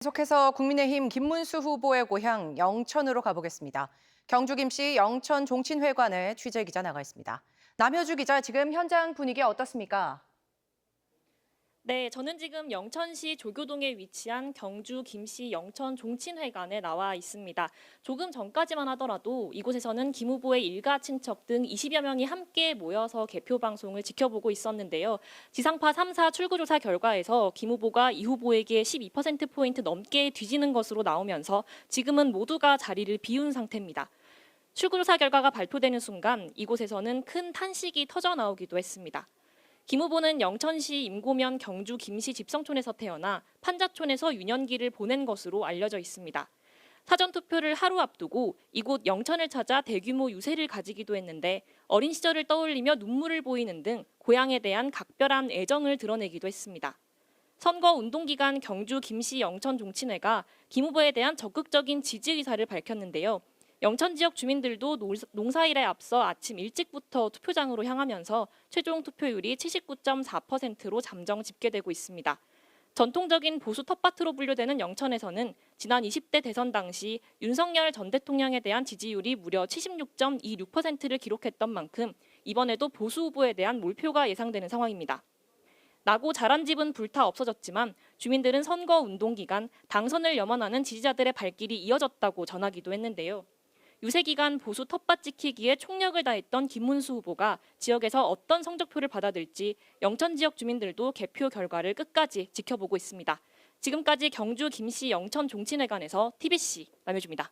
계속해서 국민의힘 김문수 후보의 고향 영천으로 가보겠습니다. 경주 김씨 영천 종친회관에 취재 기자 나가 있습니다. 남효주 기자, 지금 현장 분위기 어떻습니까? 네, 저는 지금 영천시 조교동에 위치한 경주 김씨 영천 종친회관에 나와 있습니다. 조금 전까지만 하더라도 이곳에서는 김 후보의 일가 친척 등 20여 명이 함께 모여서 개표 방송을 지켜보고 있었는데요. 지상파 3사 출구조사 결과에서 김 후보가 이 후보에게 12%포인트 넘게 뒤지는 것으로 나오면서 지금은 모두가 자리를 비운 상태입니다. 출구조사 결과가 발표되는 순간 이곳에서는 큰 탄식이 터져 나오기도 했습니다. 김 후보는 영천시 임고면 경주 김씨 집성촌에서 태어나 판자촌에서 유년기를 보낸 것으로 알려져 있습니다. 사전 투표를 하루 앞두고 이곳 영천을 찾아 대규모 유세를 가지기도 했는데 어린 시절을 떠올리며 눈물을 보이는 등 고향에 대한 각별한 애정을 드러내기도 했습니다. 선거 운동 기간 경주 김씨 영천 종친회가 김 후보에 대한 적극적인 지지 의사를 밝혔는데요. 영천 지역 주민들도 노- 농사일에 앞서 아침 일찍부터 투표장으로 향하면서 최종 투표율이 79.4%로 잠정 집계되고 있습니다. 전통적인 보수 텃밭으로 분류되는 영천에서는 지난 20대 대선 당시 윤석열 전 대통령에 대한 지지율이 무려 76.26%를 기록했던 만큼 이번에도 보수 후보에 대한 몰표가 예상되는 상황입니다. 나고 자란 집은 불타 없어졌지만 주민들은 선거 운동 기간 당선을 염원하는 지지자들의 발길이 이어졌다고 전하기도 했는데요. 유세 기간 보수 텃밭 지키기에 총력을 다했던 김문수 후보가 지역에서 어떤 성적표를 받아들지 영천 지역 주민들도 개표 결과를 끝까지 지켜보고 있습니다. 지금까지 경주 김씨 영천 종친회관에서 TBC 남해주입니다.